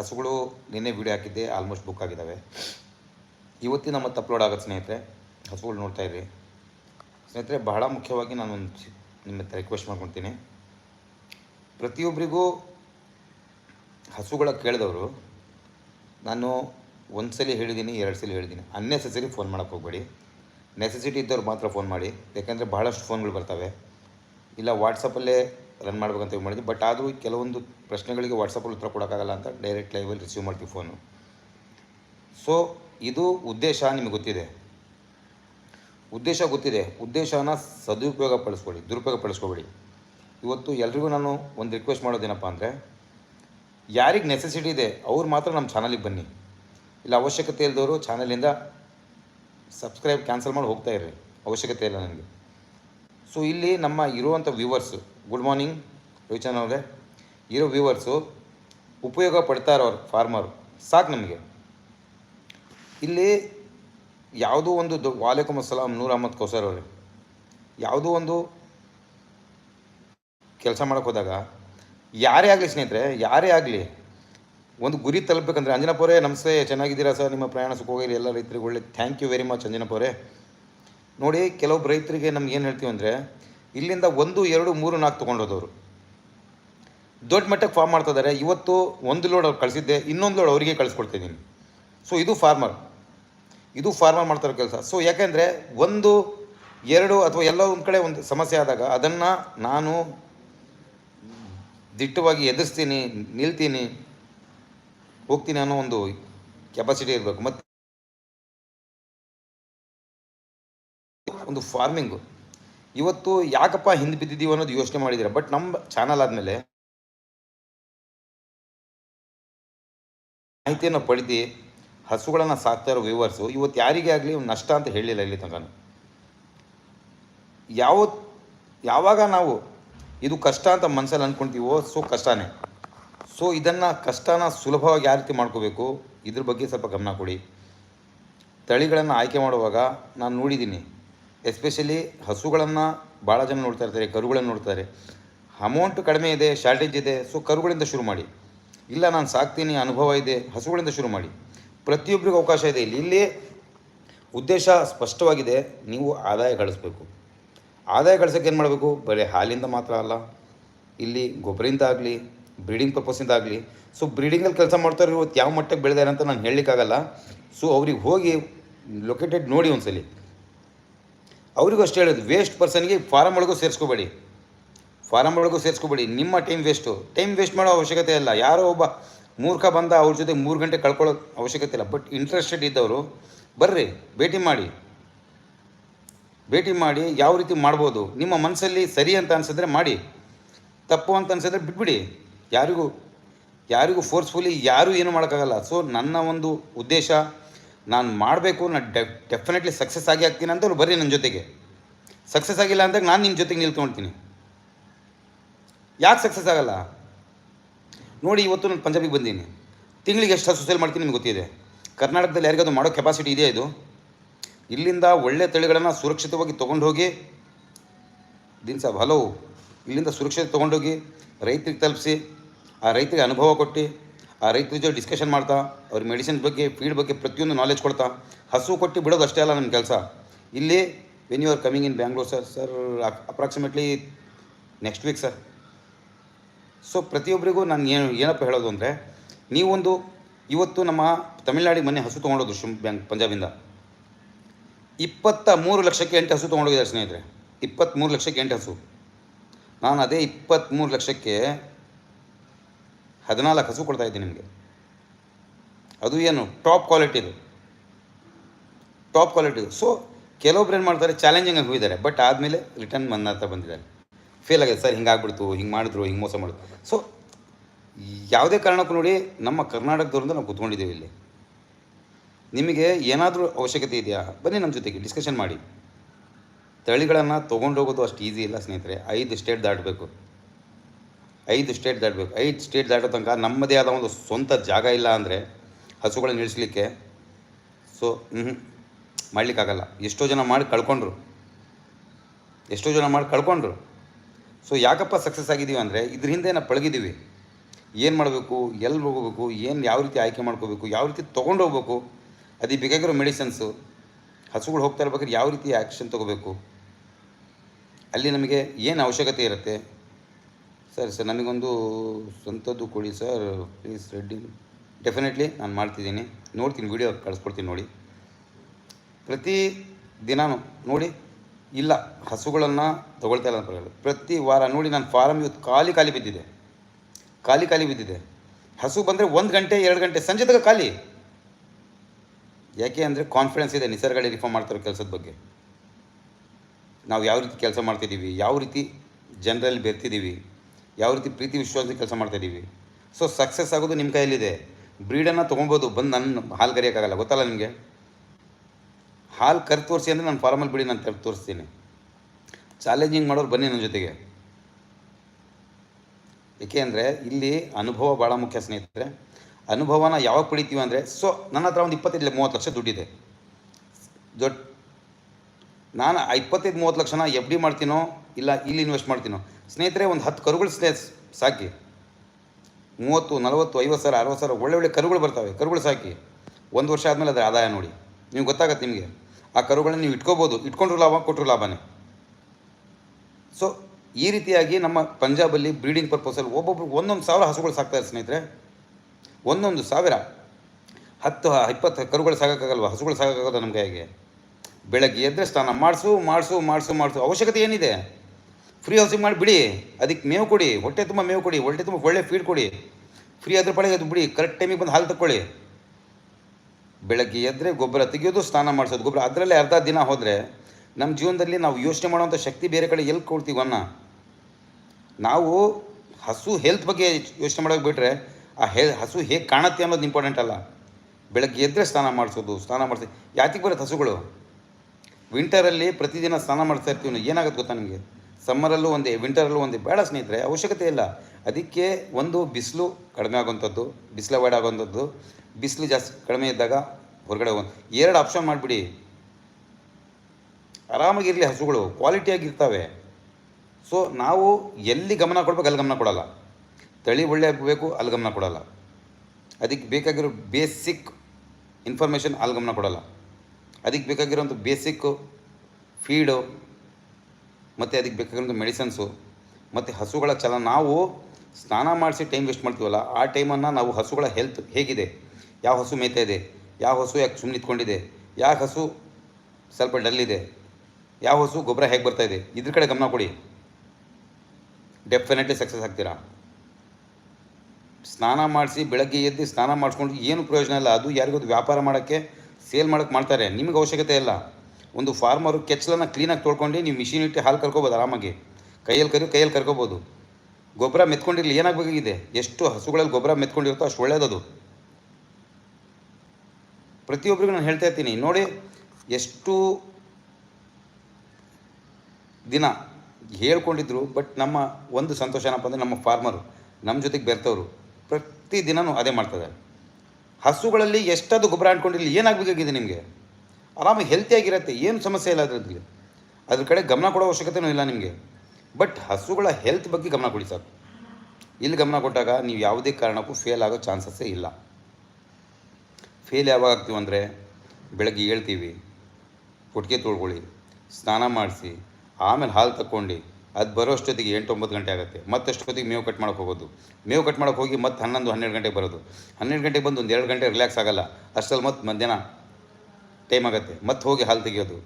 ಹಸುಗಳು ನಿನ್ನೆ ವಿಡಿಯೋ ಹಾಕಿದ್ದೆ ಆಲ್ಮೋಸ್ಟ್ ಬುಕ್ ಆಗಿದ್ದಾವೆ. ಇವತ್ತಿನ ಮತ್ತೆ ಅಪ್ಲೋಡ್ ಆಗುತ್ತೆ ಸ್ನೇಹಿತರೆ. ಹಸುಗಳು ನೋಡ್ತಾ ಇರಿ. ಸ್ನೇಹಿತರೆ, ಬಹಳ ಮುಖ್ಯವಾಗಿ ನಾನು ಒಂದು ನಿಮ್ಮ ಹತ್ರ ರಿಕ್ವೆಸ್ಟ್ ಮಾಡ್ಕೊತೀನಿ ಪ್ರತಿಯೊಬ್ಬರಿಗೂ ಹಸುಗಳ ಕೇಳಿದವರು, ನಾನು ಒಂದು ಸಲ ಹೇಳಿದ್ದೀನಿ, ಎರಡು ಸಲ ಹೇಳಿದ್ದೀನಿ. ಅನ್ನೆಸೆಸರಿ ಫೋನ್ ಮಾಡೋಕ್ಕೆ ಹೋಗಬೇಡಿ. ನೆಸೆಸಿಟಿ ಇದ್ದವ್ರು ಮಾತ್ರ ಫೋನ್ ಮಾಡಿ. ಯಾಕೆಂದರೆ ಬಹಳಷ್ಟು ಫೋನ್ಗಳು ಬರ್ತವೆ. ಇಲ್ಲ ವಾಟ್ಸಪ್ಪಲ್ಲೇ ರನ್ ಮಾಡ್ಬೇಕಂತ ಹೇಳಿ ಮಾಡಿದ್ವಿ ಬಟ್ ಆದರೂ ಕೆಲವೊಂದು ಪ್ರಶ್ನೆಗಳಿಗೆ ವಾಟ್ಸಪ್ಪಲ್ಲಿ ಉತ್ತರ ಕೊಡೋಕ್ಕಾಗಲ್ಲ ಅಂತ ಡೈರೆಕ್ಟ್ ಲೈವಲ್ಲಿ ರಿಸೀವ್ ಮಾಡ್ತೀವಿ ಫೋನು ಸೊ ಇದು ಉದ್ದೇಶ ನಿಮಗೆ ಗೊತ್ತಿದೆ. ಉದ್ದೇಶ ಗೊತ್ತಿದೆ. ಉದ್ದೇಶನ ಸದುಪಯೋಗ ಪಡಿಸ್ಕೊಳ್ಳಿ, ದುರುಪಯೋಗ ಪಡಿಸ್ಕೊಬೇಡಿ. ಇವತ್ತು ಎಲ್ರಿಗೂ ನಾನು ಒಂದು ರಿಕ್ವೆಸ್ಟ್ ಮಾಡೋದೇನಪ್ಪ ಅಂದರೆ, ಯಾರಿಗೆ ನೆಸೆಸಿಟಿ ಇದೆ, ಅವ್ರು ಮಾತ್ರ ನಮ್ಮ ಚಾನಲಿಗೆ ಬನ್ನಿ. ಇಲ್ಲ, ಅವಶ್ಯಕತೆ ಇಲ್ಲದವರು ಚಾನಲಿಂದ ಸಬ್ಸ್ಕ್ರೈಬ್ ಕ್ಯಾನ್ಸಲ್ ಮಾಡಿ ಹೋಗ್ತಾ ಇರ್ರಿ. ಅವಶ್ಯಕತೆ ಇಲ್ಲ ನನಗೆ. ಸೊ ಇಲ್ಲಿ ನಮ್ಮ ಇರುವಂಥ ವ್ಯೂವರ್ಸು ಗುಡ್ ಮಾರ್ನಿಂಗ್ ರವಿಚಂದ್ರ ಅವರೇ ಇರೋ ವ್ಯೂವರ್ಸು ಉಪಯೋಗ ಪಡ್ತಾ ಇರೋರು ಫಾರ್ಮರು ಸಾಕು ನಮಗೆ. ಇಲ್ಲಿ ಯಾವುದೋ ಒಂದು ದೊ, ವಾಲೇಕುಮ್ ಅಸ್ಸಲಾಂ ನೂರ್ ಅಹಮದ್ ಕೌಸರ್ ಅವರೇ. ಯಾವುದೋ ಒಂದು ಕೆಲಸ ಮಾಡೋಕೆ ಹೋದಾಗ, ಯಾರೇ ಆಗಲಿ ಸ್ನೇಹಿತರೆ, ಯಾರೇ ಆಗಲಿ, ಒಂದು ಗುರಿ ತಲುಪಬೇಕಂದ್ರೆ ಅಂಜನಪುರೇ ನಮಸ್ತೆ ಚೆನ್ನಾಗಿದ್ದೀರಾ ಸರ್, ನಿಮ್ಮ ಪ್ರಯಾಣ ಸುಖವಾಗಿ ಎಲ್ಲ ರೈತರಿಗೆ ಒಳ್ಳೆ ಥ್ಯಾಂಕ್ ಯು ವೆರಿ ಮಚ್ ಅಂಜನಪುರೇ ನೋಡಿ ಕೆಲವೊಬ್ಬ ರೈತರಿಗೆ ನಮ್ಗೆ ಏನು ಹೇಳ್ತೀವಿ ಅಂದರೆ, ಇಲ್ಲಿಂದ ಒಂದು, ಎರಡು, ಮೂರು, ನಾಲ್ಕು ತೊಗೊಂಡೋದವರು. ದೊಡ್ಡ ಮಟ್ಟಕ್ಕೆ ಫಾರ್ಮ್ ಮಾಡ್ತಾ ಇದ್ದಾರೆ ಇವತ್ತು ಒಂದು ಲೋಡ್ ಅವ್ರು ಕಳಿಸಿದ್ದೆ, ಇನ್ನೊಂದು ಲೋಡ್ ಅವರಿಗೆ ಕಳಿಸ್ಕೊಡ್ತಿದ್ದೀನಿ ಸೊ ಇದು ಫಾರ್ಮರ್ ಇದು ಫಾರ್ಮರ್ ಮಾಡ್ತಾರೋ ಕೆಲಸ. ಸೊ ಯಾಕೆಂದರೆ ಒಂದು, ಎರಡು ಅಥವಾ ಎಲ್ಲ ಒಂದು ಕಡೆ ಒಂದು ಸಮಸ್ಯೆ ಆದಾಗ ಅದನ್ನು ನಾನು ದಿಟ್ಟವಾಗಿ ಎದುರಿಸ್ತೀನಿ, ನಿಲ್ತೀನಿ, ಹೋಗ್ತೀನಿ ಅನ್ನೋ ಒಂದು ಕೆಪಾಸಿಟಿ ಇರಬೇಕು. ಮತ್ತು ಒಂದು ಫಾರ್ಮಿಂಗು ಇವತ್ತು ಯಾಕಪ್ಪ ಹಿಂದೆ ಬಿದ್ದಿದ್ದೀವಿ ಅನ್ನೋದು ಯೋಚನೆ ಮಾಡಿದ್ದೀರಾ ಬಟ್ ನಮ್ಮ ಚಾನಲ್ ಆದಮೇಲೆ ಮಾಹಿತಿಯನ್ನು ಪಡೆದು, ಹಸುಗಳನ್ನು ಸಾಕ್ತಾ ಇರೋ ವ್ಯೂವರ್ಸು ಇವತ್ತು ಯಾರಿಗೇ ಆಗಲಿ ನಷ್ಟ ಅಂತ ಹೇಳಿಲ್ಲ ಇಲ್ಲಿ ತನಕ ಯಾವ ಯಾವಾಗ ನಾವು ಇದು ಕಷ್ಟ ಅಂತ ಮನಸ್ಸಲ್ಲಿ ಅಂದ್ಕೊಳ್ತೀವೋ ಸೊ ಕಷ್ಟನೇ. ಸೊ ಇದನ್ನು ಕಷ್ಟನ ಸುಲಭವಾಗಿ ಯಾವ ರೀತಿ ಮಾಡ್ಕೋಬೇಕು? ಇದ್ರ ಬಗ್ಗೆ ಸ್ವಲ್ಪ ಗಮನ ಕೊಡಿ. ತಳಿಗಳನ್ನು ಆಯ್ಕೆ ಮಾಡುವಾಗ ನಾನು ನೋಡಿದ್ದೀನಿ ಎಸ್ಪೆಷಲಿ ಹಸುಗಳನ್ನು ಭಾಳ ಜನ ನೋಡ್ತಾ ಇರ್ತಾರೆ, ಕರುಗಳನ್ನು ನೋಡ್ತಾರೆ ಅಮೌಂಟ್ ಕಡಿಮೆ ಇದೆ, ಶಾರ್ಟೇಜ್ ಇದೆ ಸೊ ಕರುಗಳಿಂದ ಶುರು ಮಾಡಿ. ಇಲ್ಲ, ನಾನು ಸಾಕ್ತೀನಿ, ಅನುಭವ ಇದೆ, ಹಸುಗಳಿಂದ ಶುರು ಮಾಡಿ. ಪ್ರತಿಯೊಬ್ಬರಿಗೂ ಅವಕಾಶ ಇದೆ. ಇಲ್ಲಿ ಇಲ್ಲಿ ಉದ್ದೇಶ ಸ್ಪಷ್ಟವಾಗಿದೆ. ನೀವು ಆದಾಯ ಗಳಿಸ್ಬೇಕು. ಆದಾಯ ಗಳಿಸೋಕೆ ಏನು ಮಾಡಬೇಕು? ಬರೀ ಹಾಲಿಂದ ಮಾತ್ರ ಅಲ್ಲ. ಇಲ್ಲಿ ಗೊಬ್ಬರಿಂದ ಆಗಲಿ ಬ್ರೀಡಿಂಗ್ ಪರ್ಪಸಿಂದ ಆಗಲಿ. ಸೊ ಬ್ರೀಡಿಂಗಲ್ಲಿ ಕೆಲಸ ಮಾಡ್ತಾರೆ ಇವತ್ತು ಯಾವ ಮಟ್ಟಕ್ಕೆ ಬೆಳೆದಾರೆ ಅಂತ ನಾನು ಹೇಳಲಿಕ್ಕಾಗಲ್ಲ. ಸೊ ಅವ್ರಿಗೆ ಹೋಗಿ ಲೊಕೇಟೆಡ್ ನೋಡಿ ಒಂದ್ಸಲಿ. ಅವರಿಗೂ ಅಷ್ಟು ಹೇಳೋದು ವೇಸ್ಟ್ ಪರ್ಸನ್ಗೆ ಫಾರಮ್ ಒಳಗೂ ಸೇರಿಸ್ಕೋಬೇಡಿ. ಫಾರಮ್ ಒಳಗೂ ಸೇರಿಸ್ಕೋಬೇಡಿ, ನಿಮ್ಮ ಟೈಮ್ ವೇಸ್ಟು ಟೈಮ್ ವೇಸ್ಟ್ ಮಾಡೋ ಅವಶ್ಯಕತೆ ಇಲ್ಲ. ಯಾರೋ ಒಬ್ಬ ಮೂರ್ಖ ಬಂದ ಅವ್ರ ಜೊತೆ ಮೂರು ಗಂಟೆ ಕಳ್ಕೊಳ್ಳೋ ಅವಶ್ಯಕತೆ ಇಲ್ಲ. ಬಟ್ ಇಂಟ್ರೆಸ್ಟೆಡ್ ಇದ್ದವರು, ಬರ್ರಿ, ಭೇಟಿ ಮಾಡಿ. ಭೇಟಿ ಮಾಡಿ ಯಾವ ರೀತಿ ಮಾಡ್ಬೋದು, ನಿಮ್ಮ ಮನಸ್ಸಲ್ಲಿ ಸರಿ ಅಂತ ಅನ್ಸಿದ್ರೆ ಮಾಡಿ. ತಪ್ಪು ಅಂತ ಅನ್ಸಿದ್ರೆ ಬಿಟ್ಬಿಡಿ. ಯಾರಿಗೂ ಯಾರಿಗೂ ಫೋರ್ಸ್ಫುಲಿ ಯಾರೂ ಏನೂ ಮಾಡೋಕ್ಕಾಗಲ್ಲ. ಸೊ ನನ್ನ ಒಂದು ಉದ್ದೇಶ ನಾನು ಮಾಡಬೇಕು ನಾನು ಡೆಫ್ ಡೆಫಿನೆಟ್ಲಿ ಸಕ್ಸಸ್ ಆಗಿ ಆಗ್ತೀನಿ ಅಂತವ್ರು ಬರ್ರಿ ನನ್ನ ಜೊತೆಗೆ. ಸಕ್ಸಸ್ ಆಗಿಲ್ಲ ಅಂದಾಗ ನಾನು ನಿಮ್ಮ ಜೊತೆಗೆ ನಿಲ್ಕೊಳ್ತೀನಿ ಯಾಕೆ ಸಕ್ಸಸ್ ಆಗಲ್ಲ? ನೋಡಿ, ಇವತ್ತು ನಾನು ಪಂಜಾಬಿಗೆ ಬಂದೀನಿ. ತಿಂಗಳಿಗೆ ಎಷ್ಟು ಹಸು ಮಾಡ್ತೀನಿ ನಿಮ್ಗೆ ಗೊತ್ತಿದೆ. ಕರ್ನಾಟಕದಲ್ಲಿ ಯಾರಿಗಾದ್ರು ಮಾಡೋ ಕೆಪಾಸಿಟಿ ಇದೆಯಾ ಇದು? ಇಲ್ಲಿಂದ ಒಳ್ಳೆ ತಳಿಗಳನ್ನು ಸುರಕ್ಷಿತವಾಗಿ ತೊಗೊಂಡು ಹೋಗಿ ದಿನ ಸಾಬ್ ಹಲವು ಇಲ್ಲಿಂದ ಸುರಕ್ಷಿತ ತೊಗೊಂಡೋಗಿ ರೈತರಿಗೆ ತಲುಪಿಸಿ, ಆ ರೈತರಿಗೆ ಅನುಭವ ಕೊಟ್ಟು ಆ ರೈತರ ಜೊತೆ ಡಿಸ್ಕಷನ್ ಮಾಡ್ತಾ ಅವ್ರ ಮೆಡಿಸಿನ್ ಬಗ್ಗೆ ಫೀಡ್ ಬಗ್ಗೆ ಪ್ರತಿಯೊಂದು ನಾಲೆಜ್ ಕೊಡ್ತಾ. ಹಸು ಕೊಟ್ಟು ಬಿಡೋದು ಅಷ್ಟೇ ಅಲ್ಲ ನನ್ನ ಕೆಲಸ. ಇಲ್ಲಿ when you are coming in Bangalore sir sir approximately next week sir so ಪ್ರತಿಯೊಬ್ಬರಿಗೂ ನಾನು ಏನು, ಏನಪ್ಪ ಹೇಳೋದು ಅಂದರೆ, ನೀವೊಂದು ಇವತ್ತು ನಮ್ಮ ತಮಿಳ್ನಾಡಿಗೆ ಮೊನ್ನೆ ಹಸು ತೊಗೊಂಡೋದು ಶಿಮ್ ಬ್ಯಾಂಕ್, ಪಂಜಾಬಿಂದ. ಇಪ್ಪತ್ತ ಮೂರು ಲಕ್ಷಕ್ಕೆ ಎಂಟು ಹಸು ತೊಗೊಂಡೋಗಿದ್ದಾರೆ ಸ್ನೇಹಿತರೆ. ಇಪ್ಪತ್ತ್ಮೂರು ಲಕ್ಷಕ್ಕೆ ಎಂಟು ಹಸು. ನಾನು ಅದೇ ಇಪ್ಪತ್ತ್ಮೂರು ಲಕ್ಷಕ್ಕೆ ಹದಿನಾಲ್ಕು ಹಸು ಕೊಡ್ತಾ ಇದ್ದೀನಿ ನಿಮಗೆ. ಅದು ಏನು? ಟಾಪ್ ಕ್ವಾಲಿಟಿ ಇದು. ಟಾಪ್ ಕ್ವಾಲಿಟಿದು ಸೊ ಕೆಲವೊಬ್ರು ಏನು ಮಾಡ್ತಾರೆ? ಚಾಲೆಂಜಿಂಗ್ ಆಗಿ ಹೋಗಿದ್ದಾರೆ. ಬಟ್ ಆದಮೇಲೆ ರಿಟರ್ನ್ ಮನ್ನಾತ ಬಂದಿದ್ದಾರೆ. ಫೇಲ್ ಆಗಿದೆ. ಸರ್, ಹಿಂಗಾಗ್ಬಿಡ್ತು, ಹಿಂಗೆ ಮಾಡಿದ್ರು, ಹಿಂಗೆ ಮೋಸ ಮಾಡಿದ್ರು. ಸೊ ಯಾವುದೇ ಕಾರಣಕ್ಕೂ ನೋಡಿ, ನಮ್ಮ ಕರ್ನಾಟಕದವ್ರಿಂದ ನಾವು ಕೂತ್ಕೊಂಡಿದ್ದೀವಿ ಇಲ್ಲಿ. ನಿಮಗೆ ಏನಾದರೂ ಅವಶ್ಯಕತೆ ಇದೆಯಾ? ಬನ್ನಿ ನಮ್ಮ ಜೊತೆಗೆ ಡಿಸ್ಕಷನ್ ಮಾಡಿ. ತಳಿಗಳನ್ನು ತೊಗೊಂಡೋಗೋದು ಅಷ್ಟು ಈಸಿ ಇಲ್ಲ ಸ್ನೇಹಿತರೆ. ಐದು ಸ್ಟೇಟ್ ದಾಟಬೇಕು. ಐದು ಸ್ಟೇಟ್ ದಾಟಬೇಕು. ಐದು ಸ್ಟೇಟ್ ದಾಟೋ ತನಕ ನಮ್ಮದೇ ಆದ ಒಂದು ಸ್ವಂತ ಜಾಗ ಇಲ್ಲ ಅಂದರೆ ಹಸುಗಳನ್ನ ಇಳಿಸ್ಲಿಕ್ಕೆ ಸೊ ಹ್ಞೂ ಮಾಡಲಿಕ್ಕಾಗಲ್ಲ. ಎಷ್ಟೋ ಜನ ಮಾಡಿ ಕಳ್ಕೊಂಡ್ರು. ಎಷ್ಟೋ ಜನ ಮಾಡಿ ಕಳ್ಕೊಂಡ್ರು. ಸೊ ಯಾಕಪ್ಪ ಸಕ್ಸಸ್ ಆಗಿದ್ದೀವಿ ಅಂದರೆ ಇದ್ರ ಹಿಂದೆ ನಾವು ಪಳಗಿದ್ದೀವಿ ಏನು ಮಾಡಬೇಕು, ಎಲ್ಲಿ ಹೋಗಬೇಕು, ಏನು ಯಾವ ರೀತಿ ಆಯ್ಕೆ ಮಾಡ್ಕೋಬೇಕು, ಯಾವ ರೀತಿ ತೊಗೊಂಡು ಹೋಗ್ಬೇಕು ಅದಕ್ಕೆ ಬೇಕಾಗಿರೋ ಮೆಡಿಸಿನ್ಸು ಹಸುಗಳು ಹೋಗ್ತಾ ಇರ್ಬೇಕಾದ್ರೆ ಯಾವ ರೀತಿ ಆ್ಯಕ್ಷನ್ ತೊಗೋಬೇಕು, ಅಲ್ಲಿ ನಮಗೆ ಏನು ಅವಶ್ಯಕತೆ ಇರುತ್ತೆ ಸರ್ ಸರ್, ನನಗೊಂದು ಸ್ವಂತದ್ದು ಕೊಡಿ ಸರ್. ಪ್ಲೀಸ್ ರೆಡ್ಡಿ. ಡೆಫಿನೆಟ್ಲಿ ನಾನು ಮಾಡ್ತಿದ್ದೀನಿ. ನೋಡ್ತೀನಿ ವೀಡಿಯೋ ಕಳಿಸ್ಕೊಡ್ತೀನಿ ನೋಡಿ. ಪ್ರತಿ ದಿನಾನು ನೋಡಿ, ಇಲ್ಲ, ಹಸುಗಳನ್ನು ತೊಗೊಳ್ತಾ ಇಲ್ಲ ಅಂತ ಪ್ರತಿ ವಾರ ನೋಡಿ, ನಾನು ಫಾರಮ್ ಇವತ್ತು ಖಾಲಿ ಖಾಲಿ ಬಿದ್ದಿದೆ. ಖಾಲಿ ಖಾಲಿ ಬಿದ್ದಿದೆ. ಹಸು ಬಂದರೆ ಒಂದು ಗಂಟೆ, ಎರಡು ಗಂಟೆ, ಸಂಜೆ ತಗ ಖಾಲಿ. ಯಾಕೆ ಅಂದರೆ ಕಾನ್ಫಿಡೆನ್ಸ್ ಇದೆ ನಿಸರ್ಗಳಿ ರಿಫಾರ್ಮ್ ಮಾಡ್ತಾರೋ ಕೆಲಸದ ಬಗ್ಗೆ. ನಾವು ಯಾವ ರೀತಿ ಕೆಲಸ ಮಾಡ್ತಿದ್ದೀವಿ, ಯಾವ ರೀತಿ ಜನರಲ್ಲಿ ಬೆರ್ತಿದ್ದೀವಿ ಯಾವ ರೀತಿ ಪ್ರೀತಿ ವಿಶ್ವಾಸದಲ್ಲಿ ಕೆಲಸ ಮಾಡ್ತಾಯಿದ್ದೀವಿ ಸೊ ಸಕ್ಸಸ್ ಆಗೋದು ನಿಮ್ಮ ಕೈಯಲ್ಲಿದೆ. ಬ್ರೀಡನ್ನು ತೊಗೊಬೋದು ಬಂದು ನನ್ನ ಹಾಲು ಕರಿಯೋಕ್ಕಾಗಲ್ಲ. ಗೊತ್ತಲ್ಲ ನಿಮಗೆ? ಹಾಲು ಕರ್ ತೋರಿಸಿ ಅಂದರೆ ನಾನು ಫಾರ್ಮಲ್ ಬಿಡಿ ನಾನು ತೆರೆ ತೋರಿಸ್ತೀನಿ. ಚಾಲೆಂಜಿಂಗ್ ಮಾಡೋರು ಬನ್ನಿ ನನ್ನ ಜೊತೆಗೆ. ಏಕೆ ಅಂದರೆ ಇಲ್ಲಿ ಅನುಭವ ಭಾಳ ಮುಖ್ಯ ಸ್ನೇಹಿತರೆ. ಅನುಭವನ ಯಾವಾಗ ಪಡಿತೀವಿ ಅಂದರೆ ಸೊ ನನ್ನ ಹತ್ರ ಒಂದು ಇಪ್ಪತ್ತೈದು ಮೂವತ್ತು ಲಕ್ಷ ದುಡ್ಡಿದೆ. ದೊಡ್ಡ ನಾನು ಇಪ್ಪತ್ತೈದು, ಮೂವತ್ತು ಲಕ್ಷನ ಎಫ್ ಡಿ ಮಾಡ್ತೀನೋ ಇಲ್ಲ, ಇಲ್ಲಿ ಇನ್ವೆಸ್ಟ್ ಮಾಡ್ತೀನೋ ಸ್ನೇಹಿತರೆ, ಒಂದು ಹತ್ತು ಕರುಗಳು ಸ್ನೇ ಸಾಕಿ. ಮೂವತ್ತು, ನಲವತ್ತು, ಐವತ್ತು ಸಾವಿರ, ಅರವತ್ತು ಸಾವಿರ, ಒಳ್ಳೆ ಒಳ್ಳೆ ಕರುಗಳು ಬರ್ತವೆ. ಕರುಗಳು ಸಾಕಿ. ಒಂದು ವರ್ಷ ಆದಮೇಲೆ ಅದರ ಆದಾಯ ನೋಡಿ. ನೀವು ಗೊತ್ತಾಗತ್ತೆ ನಿಮಗೆ. ಆ ಕರುಗಳನ್ನ ನೀವು ಇಟ್ಕೋಬೋದು. ಇಟ್ಕೊಂಡ್ರು ಲಾಭ ಕೊಟ್ಟರು ಲಾಭನೇ. ಸೊ ಈ ರೀತಿಯಾಗಿ ನಮ್ಮ ಪಂಜಾಬಲ್ಲಿ ಬ್ರೀಡಿಂಗ್ ಪರ್ಪಸಲ್ಲಿ ಒಬ್ಬೊಬ್ರು ಒಂದೊಂದು ಸಾವಿರ ಹಸುಗಳು ಸಾಕ್ತಾರೆ ಸ್ನೇಹಿತರೆ. ಒಂದೊಂದು ಸಾವಿರ. ಹತ್ತು, ಇಪ್ಪತ್ತು ಕರುಗಳು ಸಾಗೋಕ್ಕಾಗಲ್ವ ಹಸುಗಳು ಸಾಕಾಗಲ್ಲ ನಮ್ಮ ಕೈಗೆ ಬೆಳಗ್ಗೆ ಎದ್ದರೆ ಸ್ನಾನ ಮಾಡಿಸು ಮಾಡಿಸು ಮಾಡಿಸು ಮಾಡಿಸು. ಅವಶ್ಯಕತೆ ಏನಿದೆ? ಫ್ರೀ ಹೌಸಿಂಗ್ ಮಾಡಿ, ಬಿಡಿ. ಅದಕ್ಕೆ ಮೇವು ಕೊಡಿ, ಹೊಟ್ಟೆ ತುಂಬ ಮೇವು ಕೊಡಿ, ಹೊಟ್ಟೆ ತುಂಬ ಒಳ್ಳೆ ಫೀಡ್ ಕೊಡಿ. ಫ್ರೀ ಅದ್ರ ಪಡೆಗೆ ಅದು ಬಿಡಿ ಕರೆಕ್ಟ್ ಟೈಮಿಗೆ ಬಂದು ಹಾಲು ತಗೊಳ್ಳಿ ಬೆಳಗ್ಗೆ ಎದ್ದರೆ ಗೊಬ್ಬರ ತೆಗೆಯೋದು, ಸ್ನಾನ ಮಾಡಿಸೋದು. ಗೊಬ್ಬರ ಅದರಲ್ಲೇ ಅರ್ಧ ದಿನ ಹೋದರೆ ನಮ್ಮ ಜೀವನದಲ್ಲಿ ನಾವು ಯೋಚನೆ ಮಾಡುವಂಥ ಶಕ್ತಿ ಬೇರೆ ಕಡೆ ಎಲ್ಲಿ ಕೊಡ್ತೀವಿ ಅನ್ನ? ನಾವು ಹಸು ಹೆಲ್ತ್ ಬಗ್ಗೆ ಯೋಚನೆ ಮಾಡೋಕೆ ಬಿಟ್ಟರೆ ಆ ಹೆ, ಹಸು ಹೇಗೆ ಕಾಣುತ್ತೆ ಅನ್ನೋದು ಇಂಪಾರ್ಟೆಂಟ್ ಅಲ್ಲ. ಬೆಳಗ್ಗೆ ಎದ್ದರೆ ಸ್ನಾನ ಮಾಡಿಸೋದು, ಸ್ನಾನ ಮಾಡಿಸಿ, ಯಾತಿಗೆ ಬರುತ್ತೆ ಹಸುಗಳು? ವಿಂಟರಲ್ಲಿ ಪ್ರತಿದಿನ ಸ್ನಾನ ಮಾಡ್ತಾ ಇರ್ತೀವಿ ಏನಾಗುತ್ತೆ ಗೊತ್ತಾ ನಿಮಗೆ? ಸಮ್ಮರಲ್ಲೂ ಒಂದೇ, ವಿಂಟರಲ್ಲೂ ಒಂದೇ. ಬೇಡ ಸ್ನೇಹಿತರೆ, ಅವಶ್ಯಕತೆ ಇಲ್ಲ. ಅದಕ್ಕೆ ಒಂದು ಬಿಸಿಲು ಕಡಿಮೆ ಆಗುವಂಥದ್ದು, ಬಿಸಿಲು ಅವಾಯ್ಡ್ ಆಗುವಂಥದ್ದು, ಬಿಸಿಲು ಜಾಸ್ತಿ ಕಡಿಮೆ ಇದ್ದಾಗ ಹೊರಗಡೆ ಹೋಗೋದು ಎರಡು ಆಪ್ಷನ್ ಮಾಡಿಬಿಡಿ. ಆರಾಮಾಗಿರಲಿ ಹಸುಗಳು ಕ್ವಾಲಿಟಿಯಾಗಿರ್ತವೆ ಸೊ ನಾವು ಎಲ್ಲಿ ಗಮನ ಕೊಡಬೇಕು, ಅಲ್ಲಿ ಗಮನ ಕೊಡಲ್ಲ. ತಳಿ ಒಳ್ಳೆ ಆಗಬೇಕು, ಅಲ್ಲಿ ಗಮನ ಕೊಡಲ್ಲ. ಅದಕ್ಕೆ ಬೇಕಾಗಿರೋ ಬೇಸಿಕ್ ಇನ್ಫಾರ್ಮೇಷನ್ ಅಲ್ಲಿ ಗಮನ ಕೊಡಲ್ಲ. ಅದಕ್ಕೆ ಬೇಕಾಗಿರೋಂಥ ಬೇಸಿಕ್ಕು ಫೀಡು ಮತ್ತು ಅದಕ್ಕೆ ಬೇಕಾಗಿರೋದು ಮೆಡಿಸನ್ಸು, ಮತ್ತು ಹಸುಗಳ ಚಲ ನಾವು ಸ್ನಾನ ಮಾಡಿಸಿ ಟೈಮ್ ವೇಸ್ಟ್ ಮಾಡ್ತೀವಲ್ಲ, ಆ ಟೈಮನ್ನು ನಾವು ಹಸುಗಳ ಹೆಲ್ತ್ ಹೇಗಿದೆ? ಯಾವ ಹಸು ಮೇಯ್ತಾ ಇದೆ? ಯಾವ ಹಸು ಯಾಕೆ ಸುಮ್ಮನೆ ನಿಂತ್ಕೊಂಡಿದೆ? ಯಾವ ಹಸು ಸ್ವಲ್ಪ ಡಲ್ ಇದೆ? ಯಾವ ಹಸು ಗೊಬ್ಬರ ಹೇಗೆ ಬರ್ತಾ ಇದೆ? ಇದ್ರ ಕಡೆ ಗಮನ ಕೊಡಿ. ಡೆಫಿನೆಟ್ಲಿ ಸಕ್ಸಸ್ ಆಗ್ತೀರಾ? ಸ್ನಾನ ಮಾಡಿಸಿ ಬೆಳಗ್ಗೆ ಎದ್ದು ಸ್ನಾನ ಮಾಡಿಸ್ಕೊಂಡು ಏನು ಪ್ರಯೋಜನ ಇಲ್ಲ. ಅದು ಯಾರಿಗೂ ವ್ಯಾಪಾರ ಮಾಡೋಕ್ಕೆ, ಸೇಲ್ ಮಾಡೋಕ್ಕೆ ಮಾಡ್ತಾರೆ. ನಿಮಗೆ ಅವಶ್ಯಕತೆ ಇಲ್ಲ. ಒಂದು ಫಾರ್ಮರು ಕೆಚ್ಚಲನ್ನು ಕ್ಲೀನಾಗಿ ತೊಳ್ಕೊಂಡು ನೀವು ಮಿಷಿನ್ ಇಟ್ಟು ಹಾಲು ಕರ್ಕೋಬೋದು ಆರಾಮಾಗಿ. ಕೈಯಲ್ಲಿ ಕರಿ, ಕೈಯಲ್ಲಿ ಕರ್ಕೋಬೋದು. ಗೊಬ್ಬರ ಮೆತ್ಕೊಂಡಿರಲಿ ಏನಾಗಬೇಕಾಗಿದೆ? ಎಷ್ಟು ಹಸುಗಳಲ್ಲಿ ಗೊಬ್ಬರ ಮೆತ್ಕೊಂಡಿರುತ್ತೋ ಅಷ್ಟು ಒಳ್ಳೆಯದದು ಪ್ರತಿಯೊಬ್ಬರಿಗೂ ನಾನು ಹೇಳ್ತಾ ಇರ್ತೀನಿ, ನೋಡಿ ಎಷ್ಟು ದಿನ ಹೇಳ್ಕೊಂಡಿದ್ರು ಬಟ್ ನಮ್ಮ ಒಂದು ಸಂತೋಷ ಏನಪ್ಪ ಅಂದರೆ ನಮ್ಮ ಫಾರ್ಮರು ನಮ್ಮ ಜೊತೆಗೆ ಬೆರ್ತವರು ಪ್ರತಿ ದಿನವೂ ಅದೇ ಮಾಡ್ತಿದ್ದಾರೆ ಹಸುಗಳಲ್ಲಿ ಎಷ್ಟದು ಗೊಬ್ಬರ ಅಂದ್ಕೊಂಡಿರಲಿ ಏನಾಗಬೇಕಾಗಿದೆ ನಿಮಗೆ? ಆರಾಮಾಗಿ ಹೆಲ್ತಿಯಾಗಿರುತ್ತೆ ಏನು ಸಮಸ್ಯೆ ಇಲ್ಲ ಅದರಲ್ಲಿ. ಅದ್ರ ಕಡೆ ಗಮನ ಕೊಡೋ ಅವಶ್ಯಕತೆಯೂ ಇಲ್ಲ ನಿಮಗೆ. ಬಟ್ ಹಸುಗಳ ಹೆಲ್ತ್ ಬಗ್ಗೆ ಗಮನ ಕೊಡಿ ಸಾಕು ಇಲ್ಲಿ ಗಮನ ಕೊಟ್ಟಾಗ ನೀವು ಯಾವುದೇ ಕಾರಣಕ್ಕೂ ಫೇಲ್ ಆಗೋ ಚಾನ್ಸಸ್ಸೇ ಇಲ್ಲ. ಫೇಲ್ ಯಾವಾಗ ಆಗ್ತೀವಿ ಅಂದರೆ, ಬೆಳಗ್ಗೆ ಹೇಳ್ತೀವಿ ಕೊಟ್ಟಿಗೆ ತೊಳ್ಕೊಳ್ಳಿ, ಸ್ನಾನ ಮಾಡಿಸಿ, ಆಮೇಲೆ ಹಾಲು ತಕ್ಕೊಂಡು, ಅದು ಬರೋ ಅಷ್ಟೊತ್ತಿಗೆ ಎಂಟು ಒಂಬತ್ತು ಗಂಟೆ ಆಗುತ್ತೆ. ಮತ್ತಷ್ಟೊತ್ತಿಗೆ ಮೇವು ಕಟ್ ಮಾಡೋಕೆ ಹೋಗೋದು. ಮೇವು ಕಟ್ ಮಾಡೋಕೆ ಹೋಗಿ ಮತ್ತೆ ಹನ್ನೊಂದು, ಹನ್ನೆರಡು ಗಂಟೆಗೆ ಬರೋದು. ಹನ್ನೆರಡು ಗಂಟೆಗೆ ಬಂದು ಒಂದು ಎರಡು ಗಂಟೆ ರಿಲ್ಯಾಕ್ಸ್ ಆಗಲ್ಲ. ಅಷ್ಟರಲ್ಲಿ ಮತ್ತೆ ಮಧ್ಯಾಹ್ನ ಟೈಮ್ ಆಗುತ್ತೆ ಮತ್ತೆ ಹೋಗಿ ಹಾಲು ತೆಗೆಯೋದು,